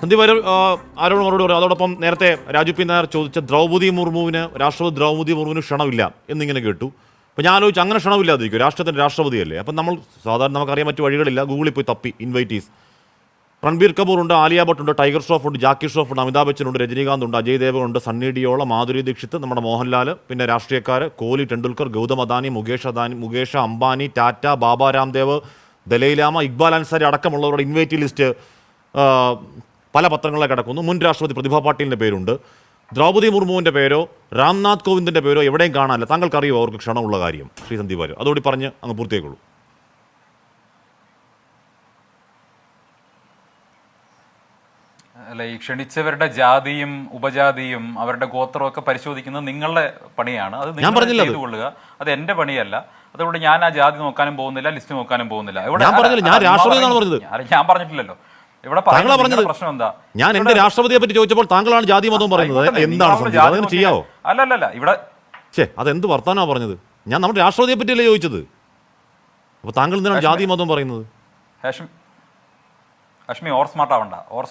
സന്ദീപ് ആ, ആരോട് മറുപടി പറയും? അതോടൊപ്പം നേരത്തെ രാജു പി നായർ ചോദിച്ച ദ്രൗപദി മുർമുവിന് രാഷ്ട്രപതി ദ്രൗപദി മുർമുവിന് ക്ഷണമില്ല എന്നിങ്ങനെ കേട്ടു. അപ്പോൾ ഞാൻ ആലോചിച്ചു അങ്ങനെ ക്ഷണമില്ലാതിരിക്കും രാഷ്ട്രത്തിന്റെ രാഷ്ട്രപതിയല്ലേ? അപ്പം നമ്മൾ സാധാരണ നമുക്കറിയാൻ മറ്റു വഴികളില്ല. ഗൂഗിളിൽ പോയി തപ്പി ഇൻവൈറ്റീസ് രൺബീർ കപൂർ ഉണ്ട് ആലിയ ഭട്ട് ഉണ്ട് ടൈഗർ ഷോഫ് ഉണ്ട് ജാക്കി ഷോഫ് ഉണ്ട് അമിതാഭ് ബച്ചൻ ഉണ്ട് രജനീകാന്ത് ഉണ്ട് അജയ് ദേവൻ ഉണ്ട് സണ്ണി ഡിയോള മാധുരി ദീക്ഷിത് നമ്മുടെ മോഹൻലാൽ പിന്നെ രാഷ്ട്രീയക്കാർ കോഹ്ലി ടെണ്ടുൽക്കർ ഗൗതം അദാനി മുകേഷ് അദാനി മുകേഷ് അംബാനി ടാറ്റ ബാബ രാംദേവ് ദലൈലാമ ഇക്ബാൽ അൻസാരി അടക്കമുള്ളവരുടെ ഇൻവൈറ്റി ലിസ്റ്റ് പല പത്രങ്ങളിലെ കിടക്കുന്നു. മുൻ രാഷ്ട്രപതി പ്രതിഭ പാട്ടീലിന്റെ പേരുണ്ട്. ദ്രൗപദി മുർമുവിന്റെ പേരോ രാംനാഥ് കോവിന്ദിന്റെ പേരോ എവിടെയും കാണാനില്ല. താങ്കൾക്കറിയോ അവർക്ക് ക്ഷണമുള്ള കാര്യം. ശ്രീ സന്ദീപ് വാര്യർ. അതോടി പറഞ്ഞ് അങ്ങ് പൂർത്തിയാക്കുള്ളൂ അല്ല ഈ ക്ഷണിച്ചവരുടെ ജാതിയും ഉപജാതിയും അവരുടെ ഗോത്രവും ഒക്കെ പരിശോധിക്കുന്നത് നിങ്ങളുടെ പണിയാണ്. അത് ഞാൻ പറഞ്ഞില്ല കൊള്ളുക. അത് എന്റെ പണിയല്ല. അതുകൊണ്ട് ഞാൻ ആ ജാതി നോക്കാനും പോകുന്നില്ല ലിസ്റ്റ് നോക്കാനും പോകുന്നില്ല. ഞാൻ പറഞ്ഞില്ല, ഇവിടെ താങ്കളാ പറയുന്നത് പറഞ്ഞത്. പ്രശ്നം എന്താ? ഞാൻ എന്റെ രാഷ്ട്രപതിയെ പറ്റി ചോദിച്ചപ്പോൾ താങ്കളാണ് ജാതി മതം പറയുന്നത് എന്താണ് ചെയ്യാവോ? അല്ല അല്ല അല്ല ഇവിടെ ഛേ അതെന്ത് വർത്താനാ പറഞ്ഞത്? ഞാൻ നമ്മുടെ രാഷ്ട്രപതിയെ പറ്റിയല്ലേ ചോദിച്ചത്? അപ്പോൾ താങ്കൾ എന്തിനാണ് ജാതി മതം പറയുന്നത്? ഹാഷ്മി ഓർ സ്മാർട്ട് ആവണ്ട. ഓർ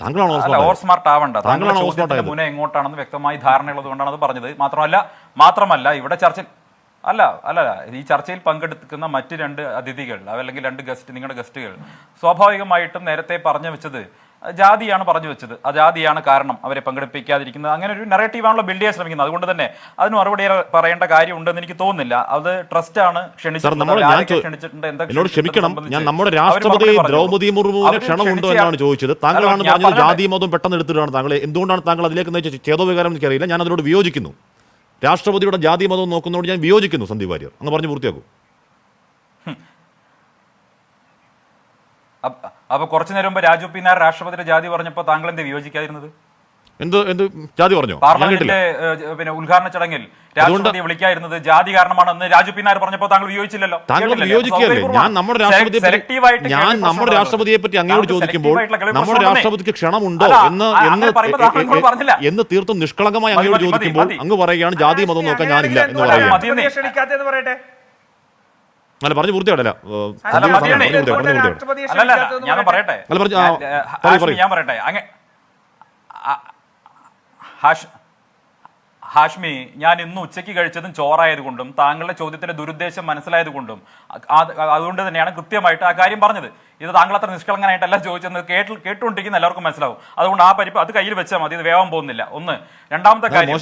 താങ്കളാണ് ഓർ സ്മാർട്ട് ആവണ്ട. താങ്കളാണ് മുന്നേ എങ്ങോട്ടാണെന്ന് വ്യക്തമായി ധാരണയുള്ളത് കൊണ്ടാണ് അത് പറഞ്ഞത്. മാത്രമല്ല മാത്രമല്ല ഇവിടെ ചർച്ച അല്ല അല്ല ഈ ചർച്ചയിൽ പങ്കെടുക്കുന്ന മറ്റ് രണ്ട് അതിഥികൾ അല്ലെങ്കിൽ രണ്ട് ഗസ്റ്റ് നിങ്ങളുടെ ഗസ്റ്റുകൾ സ്വാഭാവികമായിട്ടും നേരത്തെ പറഞ്ഞു വെച്ചത് ജാതിയാണ് പറഞ്ഞു വെച്ചത്. ആ ജാതിയാണ് കാരണം അവരെ പങ്കെടുപ്പിക്കാതിരിക്കുന്നത്. അങ്ങനെ ഒരു നെറേറ്റീവാണല്ലോ ബിൽഡ് ചെയ്യാൻ ശ്രമിക്കുന്നത്. അതുകൊണ്ട് തന്നെ അതിന് മറുപടി പറയേണ്ട കാര്യം ഉണ്ടെന്ന് എനിക്ക് തോന്നുന്നില്ല. അത് ട്രസ്റ്റ് ആണ് ക്ഷണിച്ചിട്ടുണ്ട്, ക്ഷമിക്കണം. ഞാൻ നമ്മുടെ രാഷ്ട്രപതി. ദ്രൗപദി മുർമുവിന് ക്ഷണമുണ്ടോ എന്നാണ് ചോദിച്ചത്. താങ്കളാണ് പറഞ്ഞത് ജാതി മതം പെട്ടെന്ന് എടുത്തിട്ടാണ് താങ്കൾ എന്തുകൊണ്ടാണ് താങ്കൾ അതിലേക്ക് നയിച്ച ചേതോവികാരം എനിക്കറിയില്ല ഞാൻ അതിനോട് വിയോജിക്കുന്നു. രാഷ്ട്രപതിയുടെ ജാതി മതം നോക്കുന്നതോട് ഞാൻ വിയോജിക്കുന്നു സന്ദീപ് വാര്യർ. അങ്ങ് പറഞ്ഞ് പൂർത്തിയാക്കും. അപ്പ- കുറച്ചു നേരം മുമ്പ് രാജു പിന്നാർ രാഷ്ട്രപതിയുടെ ജാതി പറഞ്ഞപ്പോൾ താങ്കൾ എന്ത് വിയോജിക്കാതിരുന്നത്? എന്ത് എന്ത് ജാതി പറഞ്ഞോ? പാർലമെന്റിന്റെ പിന്നെ ഉദ്ഘാടന ചടങ്ങിൽ രാഷ്ട്രപതിയെ വിളിക്കാതിരുന്നത് ജാതി കാരണമാണെന്ന് രാജു പിന്നാർ പറഞ്ഞപ്പോൾ താങ്കൾ വിയോജിച്ചില്ലല്ലോ? താങ്കൾ? വിയോജിക്കുകയല്ലേ? ഞാൻ നമ്മുടെ രാഷ്ട്രപതിയെ പറ്റി- ഞാൻ നമ്മുടെ രാഷ്ട്രപതിയെ പറ്റി അങ്ങോട്ട് ചോദിക്കുമ്പോൾ നമ്മുടെ രാഷ്ട്രപതിക്ക് ക്ഷണമുണ്ടോ? എന്ന് എന്ന്. എന്ന് തീർത്തും നിഷ്കളങ്കമായി മതി, ചോദിക്കുമ്പോൾ അങ്ങ് പറയുകയാണ് ജാതി മതം നോക്കാൻ ഞാനില്ല എന്ന് പറയട്ടെ? അല്ല പറഞ്ഞു ക്ഷണിക്കാത്തതെന്ന് ഞാൻ പറയട്ടെ. ഞാൻ, പറയട്ടെ ഹാഷ് ഹാഷ്മി ഞാൻ ഇന്ന് ഉച്ചയ്ക്ക് കഴിച്ചതും ചോറായതുകൊണ്ടും താങ്കളുടെ ചോദ്യത്തിന്റെ ദുരുദ്ദേശം മനസ്സിലായതുകൊണ്ടും കൊണ്ടും അതുകൊണ്ട് തന്നെയാണ് കൃത്യമായിട്ട് ആ കാര്യം പറഞ്ഞത്. ഇത് താങ്കൾ അത്ര നിഷ്കളങ്കനായിട്ടല്ല ചോദിച്ചെന്ന് കേട്ട് കേട്ടുകൊണ്ടിരിക്കുന്ന എല്ലാവർക്കും മനസ്സിലാവും. അതുകൊണ്ട് ആ പരിപ്പ് അത് കയ്യിൽ വെച്ചാൽ മതി ഇത് വേഗം പോകുന്നില്ല. ഒന്ന്. രണ്ടാമത്തെ കാര്യം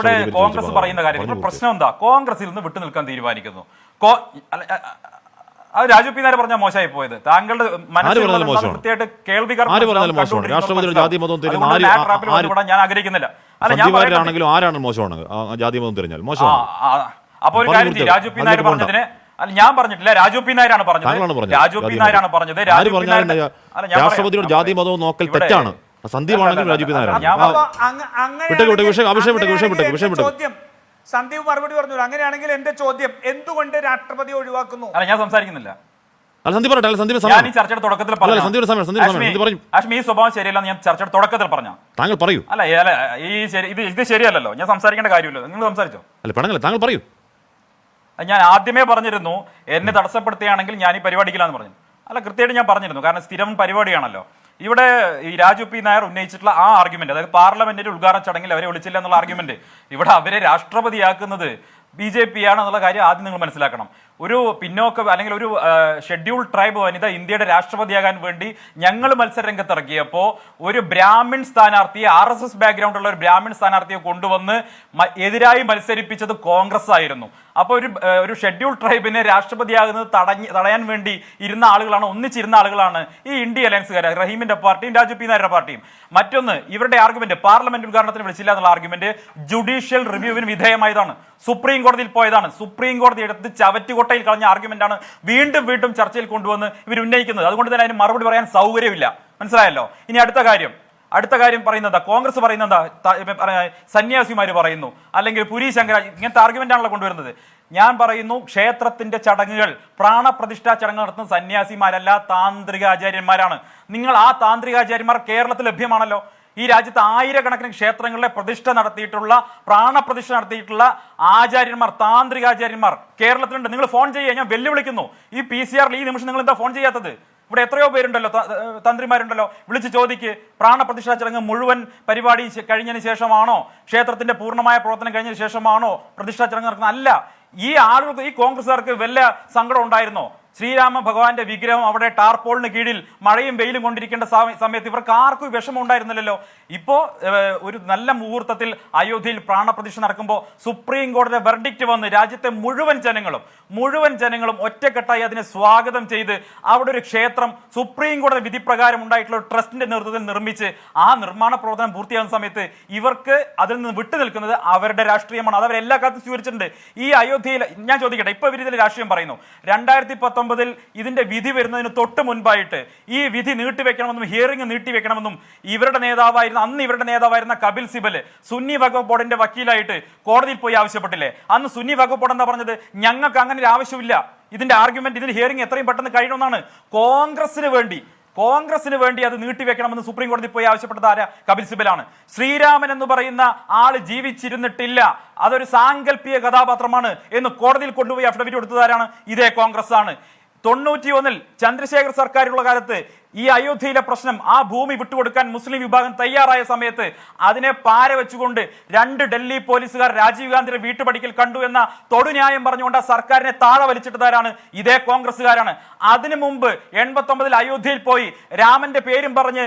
ഇവിടെ കോൺഗ്രസ് പറയുന്ന കാര്യം പ്രശ്നം എന്താ? കോൺഗ്രസിൽ നിന്ന് വിട്ടുനിൽക്കാൻ തീരുമാനിക്കുന്നു. അത് രാജു പി നായർ പറഞ്ഞാൽ മോശമായി പോയത്. താങ്കളുടെ. കൃത്യമായിട്ട് കേൾവിക്കാർ ഞാൻ ആഗ്രഹിക്കുന്നില്ല. അല്ല ഞാൻ ആരാണ് മോശമാണ്? ജാതി മതം തിരഞ്ഞാൽ മോശമാണ്. അപ്പൊ ഒരു കാര്യം. രാജു പി നായർ പറഞ്ഞതിന് അല്ല ഞാൻ പറഞ്ഞിട്ടില്ല. രാജു പി നായരാണ് പറഞ്ഞത്. രാജു പി നായരാണ്. പറഞ്ഞത്. രാഷ്ട്രപതിയുടെ ജാതി മതവും നോക്കൽ തെറ്റാണ്. സന്ദീപാണെങ്കിൽ രാജു പി നായരാണ്. വിട്ടേക്ക് വിട്ടേക്ക് വിഷയം- വിട്ടേക്ക് വിഷയം വിട്ടേക്ക് വിഷയം വിട്ടേക്ക്. സന്ദീപ് മറുപടി പറഞ്ഞു. അങ്ങനെയാണെങ്കിൽ എന്റെ ചോദ്യം എന്തുകൊണ്ട് രാഷ്ട്രപതി ഒഴിവാക്കുന്നു? അല്ല ഞാൻ സംസാരിക്കുന്നില്ല. അല്ല സന്ദീപ് പറയട്ടെ. സന്ദീപ് ഞാൻ ഈ ചർച്ചയുടെ തുടക്കത്തിൽ പറഞ്ഞു. അശ്മി ഈ സ്വഭാവം ശരിയല്ലെന്ന് ഞാൻ ചർച്ചയുടെ തുടക്കത്തിൽ പറഞ്ഞു. താങ്കൾ പറയൂ. അല്ല അല്ല ഈ ശരി ഇത് ഇത് ശരിയല്ലല്ലോ. ഞാൻ സംസാരിക്കേണ്ട കാര്യമില്ല നിങ്ങൾ സംസാരിച്ചോ? അല്ല പെണങ്ങല്ല താങ്കൾ പറയൂ. ഞാൻ ആദ്യമേ പറഞ്ഞിരുന്നു എന്നെ തടസ്സപ്പെടുത്തുകയാണെങ്കിൽ ഞാൻ ഈ പരിപാടിക്കില്ലാന്ന് പറഞ്ഞു. അല്ല കൃത്യമായിട്ട് ഞാൻ പറഞ്ഞിരുന്നു. കാരണം സ്ഥിരം പരിപാടിയാണല്ലോ. ഇവിടെ ഈ രാജു പി നായർ ഉന്നയിച്ചിട്ടുള്ള ആ ആർഗ്യുമെന്റ് അതായത് പാർലമെന്റിന്റെ ഉദ്ഘാടന ചടങ്ങിൽ അവരെ വിളിച്ചില്ല എന്നുള്ള ആർഗ്യുമെന്റ് ഇവിടെ അവരെ രാഷ്ട്രപതിയാക്കുന്നത് ബി ജെ പി ആണെന്നുള്ള കാര്യം ആദ്യം നിങ്ങൾ മനസ്സിലാക്കണം. ഒരു പിന്നോക്ക അല്ലെങ്കിൽ ഒരു ഷെഡ്യൂൾ ട്രൈബ് വനിത ഇന്ത്യയുടെ രാഷ്ട്രപതിയാകാൻ വേണ്ടി ഞങ്ങൾ മത്സര രംഗത്തിറക്കിയപ്പോൾ ഒരു ബ്രാഹ്മിൺ സ്ഥാനാർത്ഥിയെ ആർ എസ് എസ് ബാക്ക്ഗ്രൗണ്ട് ഉള്ള ഒരു ബ്രാഹ്മിൺ സ്ഥാനാർത്ഥിയെ കൊണ്ടുവന്ന് എതിരായി മത്സരിപ്പിച്ചത് കോൺഗ്രസ് ആയിരുന്നു. അപ്പോൾ ഒരു ഒരു ഷെഡ്യൂൾ ട്രൈബിനെ രാഷ്ട്രപതിയാകുന്നത് തടഞ്ഞ് തടയാൻ വേണ്ടി ഇരുന്ന ആളുകളാണ് ഒന്നിച്ചിരുന്ന ആളുകളാണ് ഈ ഇന്ത്യ അലയൻസുകാർ റഹീമിന്റെ പാർട്ടിയും രാജു പി നായരുടെ പാർട്ടിയും. മറ്റൊന്ന് ഇവരുടെ ആർഗ്യുമെന്റ് പാർലമെന്റ് ഉദ്ഘാടനത്തിന് വിളിച്ചില്ല എന്നുള്ള ആർഗ്യുമെന്റ് ജുഡീഷ്യൽ റിവ്യൂവിന് വിധേയമായതാണ്. സുപ്രീം കോടതിയിൽ പോയതാണ്. സുപ്രീം കോടതി എടുത്ത് ചവറ്റുകൊട്ടയിൽ കളഞ്ഞ ആർഗ്യുമെന്റ് ആണ് വീണ്ടും വീണ്ടും ചർച്ചയിൽ കൊണ്ടുവന്ന് ഇവർ ഉന്നയിക്കുന്നത്. അതുകൊണ്ട് തന്നെ അതിന് മറുപടി പറയാൻ സൗകര്യമില്ല. മനസ്സിലായല്ലോ? ഇനി അടുത്ത കാര്യം. അടുത്ത കാര്യം പറയുന്നത് കോൺഗ്രസ് പറയുന്നത് സന്യാസിമാര് പറയുന്നു. അല്ലെങ്കിൽ പുരി ശങ്കര ഇങ്ങനത്തെ ആർഗ്യുമെന്റ് ആണല്ലോ കൊണ്ടുവരുന്നത്. ഞാൻ പറയുന്നു ക്ഷേത്രത്തിന്റെ ചടങ്ങുകൾ പ്രാണപ്രതിഷ്ഠാ ചടങ്ങ് നടത്തുന്ന സന്യാസിമാരല്ല താന്ത്രികാചാര്യന്മാരാണ്. നിങ്ങൾ ആ താന്ത്രികാചാര്യന്മാർ കേരളത്തിൽ ലഭ്യമാണല്ലോ. ഈ രാജ്യത്ത് ആയിരക്കണക്കിന് ക്ഷേത്രങ്ങളിലെ പ്രതിഷ്ഠ നടത്തിയിട്ടുള്ള പ്രാണപ്രതിഷ്ഠ നടത്തിയിട്ടുള്ള ആചാര്യന്മാർ താന്ത്രികാചാര്യന്മാർ കേരളത്തിലുണ്ട്. നിങ്ങൾ ഫോൺ ചെയ്യുക ഞാൻ വെല്ലുവിളിക്കുന്നു. ഈ പി സി ആറിൽ ഈ നിമിഷം നിങ്ങൾ എന്താ ഫോൺ ചെയ്യാത്തത്? ഇവിടെ എത്രയോ പേരുണ്ടല്ലോ തന്ത്രിമാരുണ്ടല്ലോ. വിളിച്ച് ചോദിക്ക് പ്രാണപ്രതിഷ്ഠാ ചടങ്ങ് മുഴുവൻ പരിപാടി കഴിഞ്ഞതിന് ശേഷമാണോ? ക്ഷേത്രത്തിന്റെ പൂർണമായ പ്രവർത്തനം കഴിഞ്ഞതിന് ശേഷമാണോ പ്രതിഷ്ഠാ ചടങ്ങ് നടക്കുന്നത്? അല്ല ഈ ആളുകൾക്ക് ഈ കോൺഗ്രസ്സുകാർക്ക് വല്ല സങ്കടം ഉണ്ടായിരുന്നോ? ശ്രീരാമ ഭഗവാന്റെ വിഗ്രഹം അവിടെ ടാർപോളിന് കീഴിൽ മഴയും വെയിലും കൊണ്ടിരിക്കേണ്ട സമയത്ത് ഇവർക്ക് ആർക്കും വിഷമം ഉണ്ടായിരുന്നില്ലല്ലോ. ഇപ്പോ ഒരു നല്ല മുഹൂർത്തത്തിൽ അയോധ്യയിൽ പ്രാണപ്രതിഷ്ഠ നടക്കുമ്പോൾ സുപ്രീം കോടതി വെർഡിക്റ്റ് വന്ന് രാജ്യത്തെ മുഴുവൻ ജനങ്ങളും മുഴുവൻ ജനങ്ങളും ഒറ്റക്കെട്ടായി അതിനെ സ്വാഗതം ചെയ്ത് അവിടെ ഒരു ക്ഷേത്രം സുപ്രീം കോടതി വിധിപ്രകാരം ഉണ്ടായിട്ടുള്ള ട്രസ്റ്റിന്റെ നേതൃത്വത്തിൽ നിർമ്മിച്ച് ആ നിർമ്മാണ പ്രവർത്തനം പൂർത്തിയാകുന്ന സമയത്ത് ഇവർക്ക് അതിൽ നിന്ന് വിട്ടു നിൽക്കുന്നത് അവരുടെ രാഷ്ട്രീയമാണ്. അത് അവരെല്ലാ കാലത്തും സ്വീകരിച്ചിട്ടുണ്ട്. ഈ അയോധ്യയിൽ ഞാൻ ചോദിക്കട്ടെ ഇപ്പൊ ഇവർ ഇതിൽ രാഷ്ട്രീയം പറയുന്നു. രണ്ടായിരത്തി പത്തൊമ്പതിൽ ഇതിന്റെ വിധി വരുന്നതിന് തൊട്ട് മുൻപായിട്ട് ഈ വിധി നീട്ടിവെക്കണമെന്നും ഹിയറിംഗ് നീട്ടിവെക്കണമെന്നും ഇവരുടെ നേതാവായിരുന്ന അന്ന് ഇവരുടെ നേതാവായിരുന്ന കപിൽ സിബൽ സുന്നി വഖഫ് ബോർഡിന്റെ വക്കീലായിട്ട് കോടതിയിൽ പോയി ആവശ്യപ്പെട്ടില്ലേ? അന്ന് സുന്നി വഖഫ് ബോർഡ് എന്താ പറഞ്ഞത്? ഞങ്ങൾക്ക് അങ്ങനെ ഒരു ആവശ്യമില്ല. ഇതിന്റെ ആർഗ്യുമെന്റ് ഇതിന് ഹിയറിംഗ് എത്രയും പെട്ടെന്ന് കഴിയണമെന്നാണ് കോൺഗ്രസിന് വേണ്ടി കോൺഗ്രസിന് വേണ്ടി അത് നീട്ടിവെക്കണമെന്ന് സുപ്രീം കോടതി പോയി ആവശ്യപ്പെട്ടത് ആരാ? കപിൽ സിബലാണ്. ശ്രീരാമൻ എന്ന് പറയുന്ന ആൾ ജീവിച്ചിരുന്നിട്ടില്ല. അതൊരു സാങ്കല്പിക കഥാപാത്രമാണ് എന്ന് കോടതിയിൽ കൊണ്ടുപോയി അഫിഡവിറ്റ് കൊടുത്തതാരാണ് ഇതേ കോൺഗ്രസ് ആണ് തൊണ്ണൂറ്റി ഒന്നിൽ ചന്ദ്രശേഖർ സർക്കാരുള്ള കാലത്ത് ഈ അയോധ്യയിലെ പ്രശ്നം ആ ഭൂമി വിട്ടുകൊടുക്കാൻ മുസ്ലിം വിഭാഗം തയ്യാറായ സമയത്ത് അതിനെ പാര വെച്ചുകൊണ്ട് രണ്ട് ഡൽഹി പോലീസുകാർ രാജീവ് ഗാന്ധിയുടെ വീട്ടുപടിക്കൽ കണ്ടു എന്ന തൊടുന്യായം പറഞ്ഞുകൊണ്ട് സർക്കാരിനെ താഴെ വലിച്ചിട്ടതാരാണ്? ഇതേ കോൺഗ്രസ്സുകാരാണ്. അതിനു മുമ്പ് എൺപത്തൊമ്പതിൽ അയോധ്യയിൽ പോയി രാമന്റെ പേരും പറഞ്ഞ്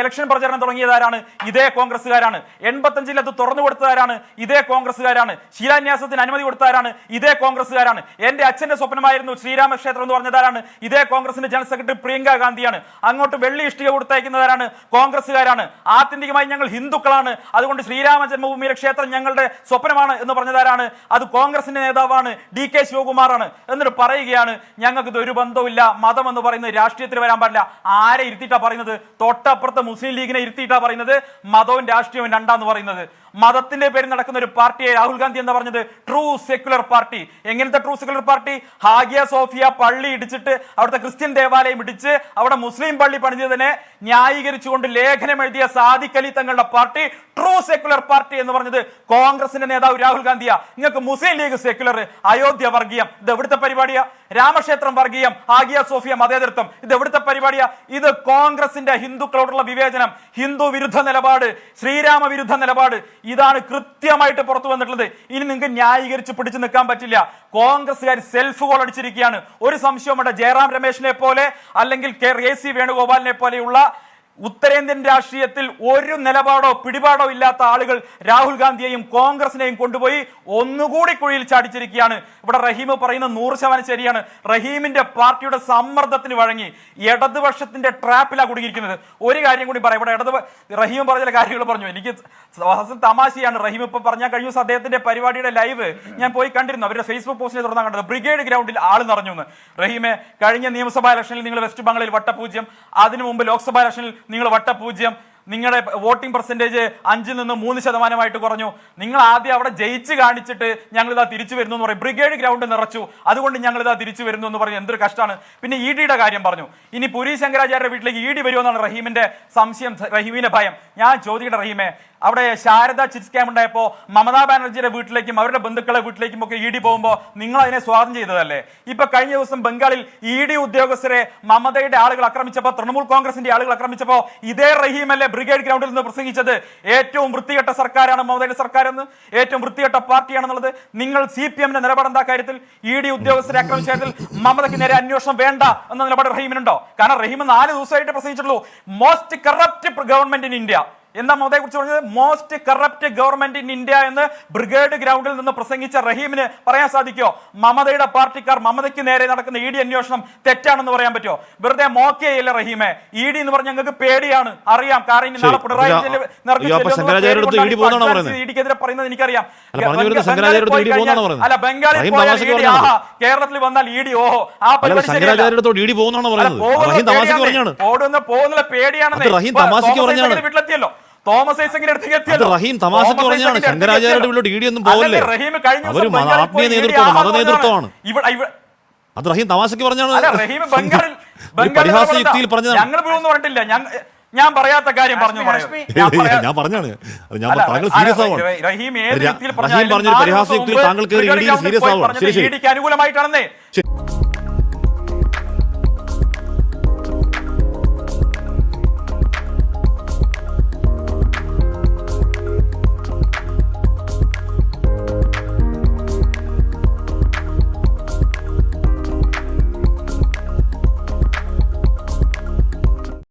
ഇലക്ഷൻ പ്രചരണം തുടങ്ങിയതാരാണ്? ഇതേ കോൺഗ്രസ്സുകാരാണ്. എൺപത്തഞ്ചിൽ അത് തുറന്നു കൊടുത്തതാരാണ്? ഇതേ കോൺഗ്രസ്സുകാരാണ്. ശിലാന്യാസത്തിന് അനുമതി കൊടുത്തതാരാണ്? ഇതേ കോൺഗ്രസ്സുകാരാണ്. എന്റെ അച്ഛന്റെ സ്വപ്നമായിരുന്നു ശ്രീരാമക്ഷേത്രം എന്ന് പറഞ്ഞതാരാണ്? ഇതേ കോൺഗ്രസിന്റെ ജനറൽ സെക്രട്ടറി പ്രിയങ്ക ഗാന്ധിയാണ്. അങ്ങോട്ട് വെള്ളി ഇഷ്ടിക കൊടുത്തയക്കുന്നവരാണ് കോൺഗ്രസ്സുകാരാണ്. ആത്യന്തികമായി ഞങ്ങൾ ഹിന്ദുക്കളാണ്. അതുകൊണ്ട് ശ്രീരാമ ജന്മഭൂമിയിലെ ക്ഷേത്രം ഞങ്ങളുടെ സ്വപ്നമാണ് എന്ന് പറഞ്ഞതാരാണ്? അത് കോൺഗ്രസിന്റെ നേതാവാണ് ഡി കെ ശിവകുമാറാണ്. എന്നിട്ട് പറയുകയാണ് ഞങ്ങൾക്ക് ഇത് ഒരു ബന്ധവുമില്ല. മതം എന്ന് പറയുന്നത് രാഷ്ട്രീയത്തിൽ വരാൻ പാടില്ല. ആരെ ഇരുത്തിയിട്ടാ പറയുന്നത്? തൊട്ടപ്പുറത്ത് മുസ്ലിം ലീഗിനെ ഇരുത്തിയിട്ടാ പറയുന്നത്? മതവും രാഷ്ട്രീയവും രണ്ടാന്ന് പറയുന്നത്. മതത്തിന്റെ പേരിൽ നടക്കുന്ന ഒരു പാർട്ടിയെ രാഹുൽ ഗാന്ധി എന്ന് പറഞ്ഞത്? True secular party. എങ്ങനത്തെ true secular party? Hagia Sophia പള്ളി ഇടിച്ചിട്ട് അവിടുത്തെ ക്രിസ്ത്യൻ ദേവാലയം ഇടിച്ച് അവിടെ മുസ്ലിം പള്ളി പണിതിനെ ന്യായീകരിച്ചുകൊണ്ട് ലേഖനം എഴുതിയ സാദിഖലി തങ്ങളുടെ പാർട്ടി ട്രൂ സെക്യുലർ പാർട്ടി എന്ന് പറഞ്ഞത് കോൺഗ്രസിന്റെ നേതാവ് രാഹുൽ ഗാന്ധിയാ. നിങ്ങൾക്ക് മുസ്ലിം ലീഗ് സെക്യുലർ അയോധ്യ വർഗീയം ഇത് എവിടുത്തെ പരിപാടിയാ? രാമക്ഷേത്രം വർഗീയം ആഗിയ സോഫിയ മതേതൃത്വം ഇത് എവിടുത്തെ പരിപാടിയാ? ഇത് കോൺഗ്രസിന്റെ ഹിന്ദുക്കളോടുള്ള വിവേചനം ഹിന്ദു വിരുദ്ധ നിലപാട് ശ്രീരാമ വിരുദ്ധ നിലപാട്. ഇതാണ് കൃത്യമായിട്ട് പുറത്തു വന്നിട്ടുള്ളത്. ഇനി നിങ്ങൾക്ക് ന്യായീകരിച്ച് പിടിച്ചു നിൽക്കാൻ പറ്റില്ല. കോൺഗ്രസ്സുകാർ സെൽഫ് ഗോൾ അടിച്ചിരിക്കുകയാണ്. ഒരു സംശയവുമുണ്ട് ജയറാം രമേശിനെ പോലെ അല്ലെങ്കിൽ കെ എ സി വേണുഗോപാലിനെ പോലെയുള്ള ഉത്തരേന്ത്യൻ രാഷ്ട്രീയത്തിൽ ഒരു നിലപാടോ പിടിപാടോ ഇല്ലാത്ത ആളുകൾ രാഹുൽ ഗാന്ധിയെയും കോൺഗ്രസിനെയും കൊണ്ടുപോയി ഒന്നുകൂടി കുഴിയിൽ ചാടിച്ചിരിക്കുകയാണ്. ഇവിടെ റഹീം പറയുന്ന നൂറ് ശതമാനം ശരിയാണ്. റഹീമിന്റെ പാർട്ടിയുടെ സമ്മർദ്ദത്തിന് വഴങ്ങി ഇടതുപക്ഷത്തിന്റെ ട്രാപ്പിലാണ് കുടുങ്ങിയിരിക്കുന്നത്. ഒരു കാര്യം കൂടി പറയാം. ഇവിടെ ഇടതു റഹീം പറഞ്ഞ കാര്യങ്ങൾ പറഞ്ഞു. എനിക്ക് തമാശയാണ്. റഹീം ഇപ്പൊ പറഞ്ഞാൽ കഴിഞ്ഞ ദിവസം അദ്ദേഹത്തിന്റെ പരിപാടിയുടെ ലൈവ് ഞാൻ പോയി കണ്ടിരുന്നു. അവരുടെ ഫേസ്ബുക്ക് പോസ്റ്റിനെ തുടർന്ന് കണ്ടത്. ബ്രിഗേഡ് ഗ്രൗണ്ടിൽ ആൾ നിറഞ്ഞു റഹീമെ കഴിഞ്ഞ നിയമസഭാ ഇലക്ഷനിൽ നിങ്ങൾ വെസ്റ്റ് ബംഗാളിൽ വട്ടപൂജ്യം അതിനു മുമ്പ് ലോക്സഭാ ഇലക്ഷനിൽ നിങ്ങൾ വട്ടപൂജ്യം നിങ്ങളുടെ വോട്ടിംഗ് പെർസെന്റേജ് അഞ്ചിൽ നിന്ന് മൂന്ന് ശതമാനമായിട്ട് കുറഞ്ഞു. നിങ്ങൾ ആദ്യം അവിടെ ജയിച്ച് കാണിച്ചിട്ട് ഞങ്ങളിതാ തിരിച്ചു വരുന്നു എന്ന് പറയും. ബ്രിഗേഡ് ഗ്രൗണ്ട് നിറച്ചു. അതുകൊണ്ട് ഞങ്ങളിതാ തിരിച്ചു വരുന്നു എന്ന് പറഞ്ഞു എന്തൊരു കഷ്ടമാണ്. പിന്നെ ഇ ഡിയുടെ കാര്യം പറഞ്ഞു. ഇനി പുരി ശങ്കരാചാര്യ വീട്ടിലേക്ക് ഇ ഡി വരുമെന്നാണ് റഹീമിന്റെ സംശയം റഹീമിന്റെ ഭയം. ഞാൻ ചോദിക്കട്ടെ റഹീമെ അവിടെ ശാരദ ചിറ്റ് സ്കാം ഉണ്ടായപ്പോ മമതാ ബാനർജിയുടെ വീട്ടിലേക്കും അവരുടെ ബന്ധുക്കളെ വീട്ടിലേക്കും ഒക്കെ ഇ ഡി പോകുമ്പോൾ നിങ്ങൾ അതിനെ സ്വാഗതം ചെയ്തതല്ലേ? ഇപ്പൊ കഴിഞ്ഞ ദിവസം ബംഗാളിൽ ഇ ഡി ഉദ്യോഗസ്ഥരെ മമതയുടെ ആളുകൾ ആക്രമിച്ചപ്പോൾ തൃണമൂൽ കോൺഗ്രസിന്റെ ആളുകൾ ആക്രമിച്ചപ്പോൾ ഇതേ അല്ലെ ബ്രിഗേഡ് ഗ്രൗണ്ടിൽ നിന്ന് പ്രസംഗിച്ചത്? ഏറ്റവും വൃത്തികെട്ട സർക്കാരാണ് മമതയുടെ സർക്കാർ എന്ന് ഏറ്റവും വൃത്തികെട്ട പാർട്ടിയാണെന്നുള്ളത്? നിങ്ങൾ സി പി എമ്മിന്റെ നിലപാട് എന്താ കാര്യത്തിൽ? ഇ ഡി ഉദ്യോഗസ്ഥരെ ആക്രമിച്ച കാര്യത്തിൽ മമതയ്ക്ക് നേരെ അന്വേഷണം വേണ്ട എന്ന നിലപാട് റഹീമിനുണ്ടോ? കാരണം റഹീം നാല് ദിവസമായിട്ട് പ്രസംഗിച്ചിട്ടുള്ളൂ. Most corrupt government in India എന്താ മോദയെ കുറിച്ച് പറഞ്ഞത്? Most corrupt government in India എന്ന് ബ്രിഗേഡ് ഗ്രൗണ്ടിൽ നിന്ന് പ്രസംഗിച്ച റഹീമിന് പറയാൻ സാധിക്കോ മമതയുടെ പാർട്ടിക്കാർ മമതയ്ക്ക് നേരെ നടക്കുന്ന ഇ ഡി അന്വേഷണം തെറ്റാണെന്ന് പറയാൻ പറ്റുമോ? വെറുതെ മോക്കിയല്ല റഹീമെ. ഇ ഡി എന്ന് പറഞ്ഞ ഞങ്ങൾക്ക് പേടിയാണ്. അറിയാം. കാരണം നാളെ. പിണറായി ഇടിക്കെതിരെ ഡി പറയുന്നത്? എനിക്കറിയാം. അല്ല, ബംഗാളിൽ പോയാൽ ഇ ഡി ആഹാ കേരളത്തിൽ വന്നാൽ ഇ ഡി ഓഹോ. ആ പരിപാടി പോകുന്ന പോകുന്ന പേടിയാണെന്നേ. വീട്ടിലെത്തിയല്ലോ. തോമസ് ഐസക്കിന്റെ അടുത്തേക്ക് എത്തിയത് റഹീം തമാശക്ക് പറഞ്ഞാണ്. ശങ്കരാചാര്യയുടെ. വീട്ടിലോട്ട് ഇ ഡി ഒന്നും പോകില്ലേ റഹീം കഴിഞ്ഞ ഒരു അവർ ആത്മീയ നേതൃത്വമാണ് മത നേതൃത്വമാണ്. ഇവിടെ അത് റഹീം തമാശക്ക് പറഞ്ഞാണ്. അല്ല റഹീം ബംഗാളിൽ പരിഹാസ യുക്തിയിൽ പറഞ്ഞതാണ്. ഞങ്ങൾ വീഴുമെന്ന് പറഞ്ഞിട്ടില്ല. ഞാൻ- ഞാൻ പറയാത്ത കാര്യം പറഞ്ഞു ഞാൻ പറഞ്ഞാണ്. അത് ഞാൻ താങ്കൾ സീരിയസ് ആവാണ് റഹീം- പറഞ്ഞൊരു പരിഹാസ യുക്തിയിൽ താങ്കൾക്ക് താങ്കൾ സീരിയസ് ആവാണ് ശരി ശരി. അനുകൂലമായിട്ടാണെന്നേ.